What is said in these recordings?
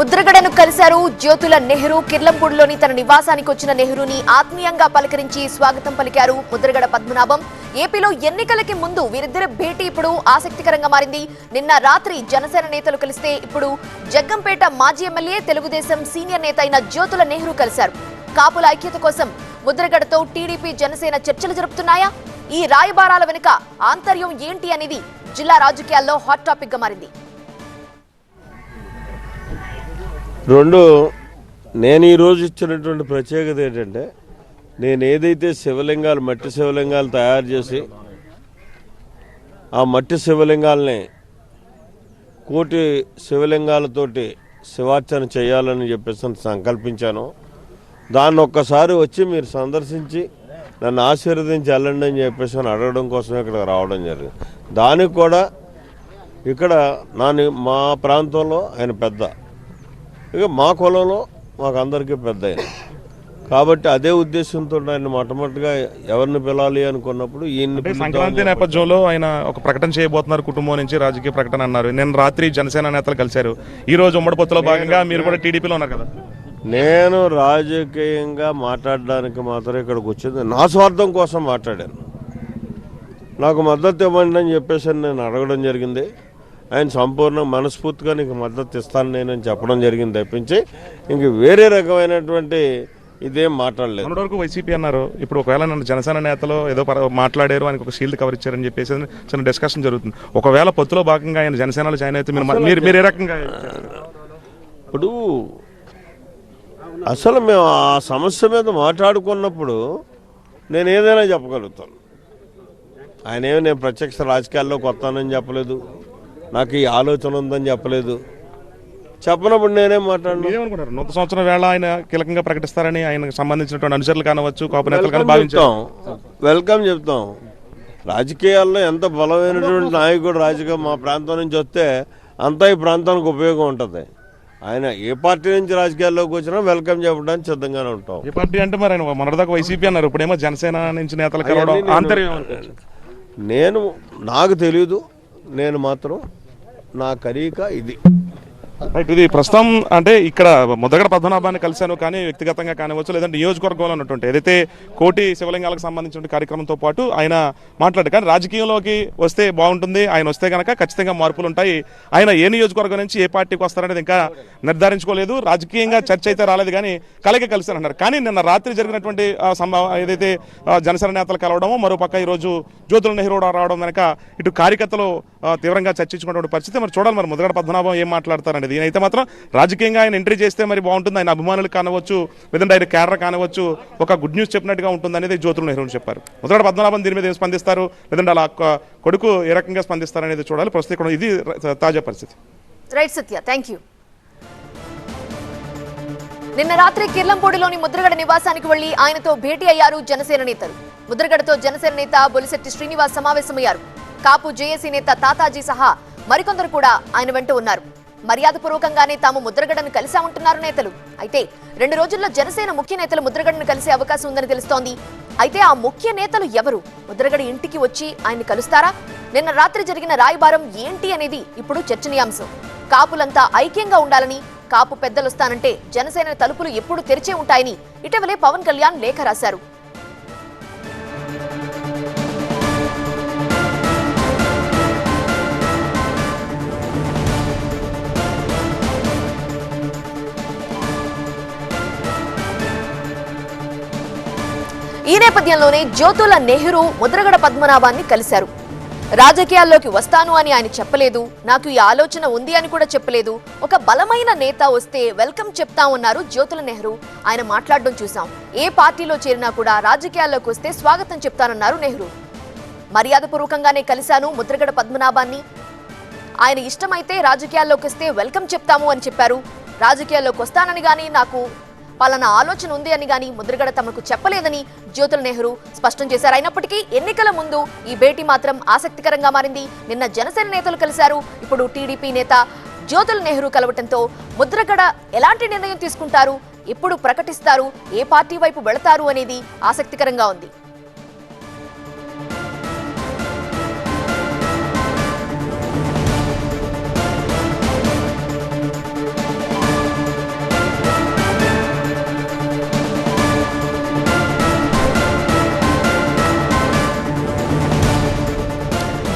ముద్రగడను కలిశారు జ్యోతుల నెహ్రూ. కిర్లంపూడిలోని తన నివాసానికి వచ్చిన నెహ్రూని ఆత్మీయంగా పలకరించి స్వాగతం పలికారు ముద్రగడ పద్మనాభం. ఏపీలో ఎన్నికలకి ముందు వీరిద్దరి భేటీ ఇప్పుడు ఆసక్తికరంగా మారింది. నిన్న రాత్రి జనసేన నేతలు కలిస్తే ఇప్పుడు జగ్గంపేట మాజీ ఎమ్మెల్యే తెలుగుదేశం సీనియర్ నేత అయిన జ్యోతుల నెహ్రూ కలిశారు. కాపుల ఐక్యత కోసం ముద్రగడతో టీడీపీ జనసేన చర్చలు జరుపుతున్నాయా? ఈ రాయబారాల వెనుక ఆంతర్యం ఏంటి అనేది జిల్లా రాజకీయాల్లో హాట్ టాపిక్గా మారింది. రెండు నేను ఈరోజు ఇచ్చినటువంటి ప్రత్యేకత ఏంటంటే నేను ఏదైతే శివలింగాలు మట్టి శివలింగాలు తయారు చేసి ఆ మట్టి శివలింగాల్ని కోటి శివలింగాలతోటి శివార్చన చేయాలని చెప్పేసి సంకల్పించాను. దాన్ని ఒక్కసారి వచ్చి మీరు సందర్శించి నన్ను ఆశీర్వదించి వెళ్ళండి అని చెప్పేసి అని అడగడం కోసం ఇక్కడ రావడం జరిగింది. దానికి కూడా ఇక్కడ నాని మా ప్రాంతంలో ఆయన పెద్ద ఇక మా కులంలో మాకు అందరికీ పెద్ద ఆయన. కాబట్టి అదే ఉద్దేశంతో ఆయన మొట్టమొదటిగా ఎవరిని పిలాలి అనుకున్నప్పుడు పిలుద్దామని సంక్రాంతి నేపథ్యంలో ఆయన ఒక ప్రకటన చేయబోతున్నారు కుటుంబం నుంచి రాజకీయ ప్రకటన అన్నారు. నిన్న రాత్రి జనసేన నేతలు కలిశారు. ఈ రోజు ఉమ్మడి పొత్తులో భాగంగా మీరు కూడా టీడీపీలో ఉన్నారు కదా? నేను రాజకీయంగా మాట్లాడడానికి మాత్రం ఇక్కడికి వచ్చింది. నా స్వార్థం కోసం మాట్లాడాను. నాకు మద్దతు ఇవ్వండి అని చెప్పేసి నేను అడగడం జరిగింది. ఆయన సంపూర్ణ మనస్ఫూర్తిగా నీకు మద్దతు ఇస్తాను నేను అని చెప్పడం జరిగింది తప్పించి ఇంక వేరే రకమైనటువంటి ఇదేం మాట్లాడలేదు. మొన్నటి వరకు వైసీపీ అన్నారు ఇప్పుడు ఒకవేళ నన్ను జనసేన నేతలు ఏదో మాట్లాడారు ఆయనకు ఒక షీల్డ్ కవర్ ఇచ్చారని చెప్పేసి చిన్న డిస్కషన్ జరుగుతుంది. ఒకవేళ పొత్తులో భాగంగా ఆయన జనసేనలో జాయిన్ అయితే మీరు మీరు మీరు ఏ రకంగా ఇప్పుడు అసలు మేము ఆ సమస్య మీద మాట్లాడుకున్నప్పుడు నేను ఏదైనా చెప్పగలుగుతాను. ఆయన ఏమి నేను ప్రత్యక్ష రాజకీయాల్లోకి వస్తానని చెప్పలేదు. నాకు ఈ ఆలోచన ఉందని చెప్పలేదు. చెప్పనప్పుడు నేనేం మాట్లాడినా. నూతన సంవత్సరం వేళ ఆయన కీలకంగా ప్రకటిస్తారని ఆయనకు సంబంధించినటువంటి అనుచరులు కానవచ్చు కాపు నేతలు కానీ వెల్కమ్ చెప్తాం. వెల్కమ్ చెప్తాం. రాజకీయాల్లో ఎంత బలమైనటువంటి నాయకుడు రాజకీయ మా ప్రాంతం నుంచి వస్తే అంతా ఈ ప్రాంతానికి ఉపయోగం ఉంటుంది. ఆయన ఏ పార్టీ నుంచి రాజకీయాల్లోకి వచ్చినా వెల్కమ్ చెప్పడానికి సిద్ధంగానే ఉంటాం. ఏ పార్టీ అంటే మరి ఆయన మొన్నటిదాకా వైసీపీ అన్నారు. ఇప్పుడేమో జనసేన నుంచి నేతలు కలవడం ఆంతర్యం? నేను నాకు తెలియదు నేను మాత్రం నా కరీక ఇది. రైట్ ఇది ప్రస్తుతం అంటే ఇక్కడ మొదగడ పద్మనాభాన్ని కలిశాను కానీ వ్యక్తిగతంగా కానివచ్చు లేదంటే నియోజకవర్గంలో ఉన్నటువంటి ఏదైతే కోటి శివలింగాలకు సంబంధించిన కార్యక్రమంతో పాటు ఆయన మాట్లాడారు. కానీ రాజకీయంలోకి వస్తే బాగుంటుంది ఆయన వస్తే కనుక ఖచ్చితంగా మార్పులు ఉంటాయి. ఆయన ఏ నియోజకవర్గం నుంచి ఏ పార్టీకి వస్తారనేది ఇంకా నిర్ధారించుకోలేదు. రాజకీయంగా చర్చ అయితే రాలేదు కానీ కలగ కలిశారన్నారు కానీ నిన్న రాత్రి జరిగినటువంటి ఆ, ఏదైతే జనసేన నేతలు కలవడమో మరోపక్క ఈరోజు జ్యోతుల నెహ్రూ రావడం కనుక ఇటు కార్యకర్తలు తీవ్రంగా చర్చించుకున్నటువంటి పరిస్థితి. మరి చూడాలి మరి ముద్దగడ పద్మనాభం ఏం మాట్లాడతారనేది. ఈయనైతే మాత్రం రాజకీయంగా ఆయన ఎంట్రీ చేస్తే మరి బాగుంటుంది. ఆయన అభిమానులు కానవచ్చు లేదంటే ఆయన క్యాడర్ కానవచ్చు ఒక గుడ్ న్యూస్ చెప్పినట్టుగా ఉంటుంది అనేది జ్యోతులు నెహ్రూ చెప్పారు. ముద్దగడ పద్మనాభం దీని మీద ఏం స్పందిస్తారు? లేదంటే అలా కొడుకు ఏ రకంగా స్పందిస్తారు అనేది చూడాలి. ప్రస్తుతం ఇక్కడ ఇది తాజా పరిస్థితి. Right Satya thank you. నిన్న రాత్రి కిర్లంపూడిలోని ముద్రగడ నివాసానికి వెళ్ళి ఆయనతో భేటీ అయ్యారు జనసేన నేతలు. ముద్రగడతో జనసేన నేత బొలిశెట్టి శ్రీనివాస్ సమావేశమయ్యారు. కాపు జేఏసీ నేత తాతాజీ సహా మరికొందరు కూడా ఆయన వెంట ఉన్నారు. మర్యాదపూర్వకంగానే తాము ముద్రగడను కలిశామంటున్నారు నేతలు. అయితే రెండు రోజుల్లో జనసేన ముఖ్య నేతలు ముద్రగడను కలిసే అవకాశం ఉందని తెలుస్తోంది. అయితే ఆ ముఖ్య నేతలు ఎవరు? ముద్రగడ ఇంటికి వచ్చి ఆయన్ని కలుస్తారా? నిన్న రాత్రి జరిగిన రాయబారం ఏంటి అనేది ఇప్పుడు చర్చనీయాంశం. కాపులంతా ఐక్యంగా ఉండాలని కాపు పెద్దలొస్తానంటే జనసేన తలుపులు ఎప్పుడు తెరిచే ఉంటాయని ఇటీవలే పవన్ కళ్యాణ్ లేఖ రాశారు. నేపథ్యంలోనే జ్యోతుల నెహ్రూ ముద్రగడ పద్మనాభాన్ని కలిశారు. రాజకీయాల్లోకి వస్తాను అని ఆయన చెప్పలేదు. నాకు ఈ ఆలోచన ఉంది అని కూడా చెప్పలేదు. ఒక బలమైన నేత వస్తే వెల్కమ్ చెప్తామన్నారు జ్యోతుల నెహ్రూ. ఆయన మాట్లాడడం చూసాం ఏ పార్టీలో చేరినా కూడా రాజకీయాల్లోకి వస్తే స్వాగతం చెప్తానన్నారు నెహ్రూ. మర్యాదపూర్వకంగానే కలిశాను ముద్రగడ పద్మనాభాన్ని. ఆయన ఇష్టమైతే రాజకీయాల్లోకి వస్తే వెల్కమ్ చెప్తాము అని చెప్పారు. రాజకీయాల్లోకి వస్తానని కానీ నాకు పాలన ఆలోచన ఉంది అని గాని ముద్రగడ తమకు చెప్పలేదని జ్యోతుల నెహ్రూ స్పష్టం చేశారు. అయినప్పటికీ ఎన్నికల ముందు ఈ భేటీ మాత్రం ఆసక్తికరంగా మారింది. నిన్న జనసేన నేతలు కలిశారు. ఇప్పుడు టీడీపీ నేత జ్యోతుల నెహ్రూ కలవటంతో ముద్రగడ ఎలాంటి నిర్ణయం తీసుకుంటారు? ఎప్పుడు ప్రకటిస్తారు? ఏ పార్టీ వైపు వెళతారు? అనేది ఆసక్తికరంగా ఉంది.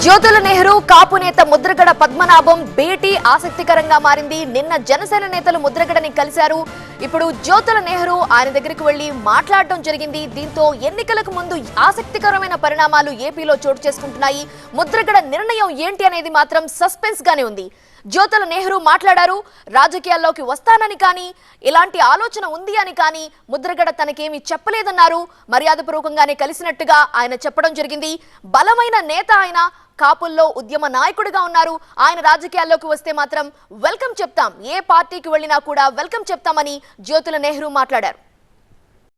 జ్యోతుల నెహ్రూ కాపు నేత ముద్రగడ పద్మనాభం భేటీ ఆసక్తికరంగా మారింది. నిన్న జనసేన నేతలు ముద్రగడని కలిశారు. ఇప్పుడు జ్యోతుల నెహ్రూ ఆయన దగ్గరికి వెళ్ళి మాట్లాడడం జరిగింది. దీంతో ఎన్నికలకు ముందు ఆసక్తికరమైన పరిణామాలు ఏపీలో చోటు చేసుకుంటున్నాయి. ముద్రగడ నిర్ణయం ఏంటి అనేది మాత్రం సస్పెన్స్ గానే ఉంది. జ్యోతుల నెహ్రూ మాట్లాడారు. రాజకీయాల్లోకి వస్తానని కానీ ఇలాంటి ఆలోచన ఉంది అని కానీ ముద్రగడ తనకేమీ చెప్పలేదన్నారు. మర్యాదపూర్వకంగానే కలిసినట్టుగా ఆయన చెప్పడం జరిగింది. బలమైన నేత ఆయన కాపుల్లో ఉద్యమ నాయకుడిగా ఉన్నారు. ఆయన రాజకీయాల్లోకి వస్తే మాత్రం వెల్కమ్ చెప్తాం. ఏ పార్టీకి వెళ్ళినా కూడా వెల్కమ్ చెప్తామని జ్యోతుల నెహ్రూ మాట్లాడారు.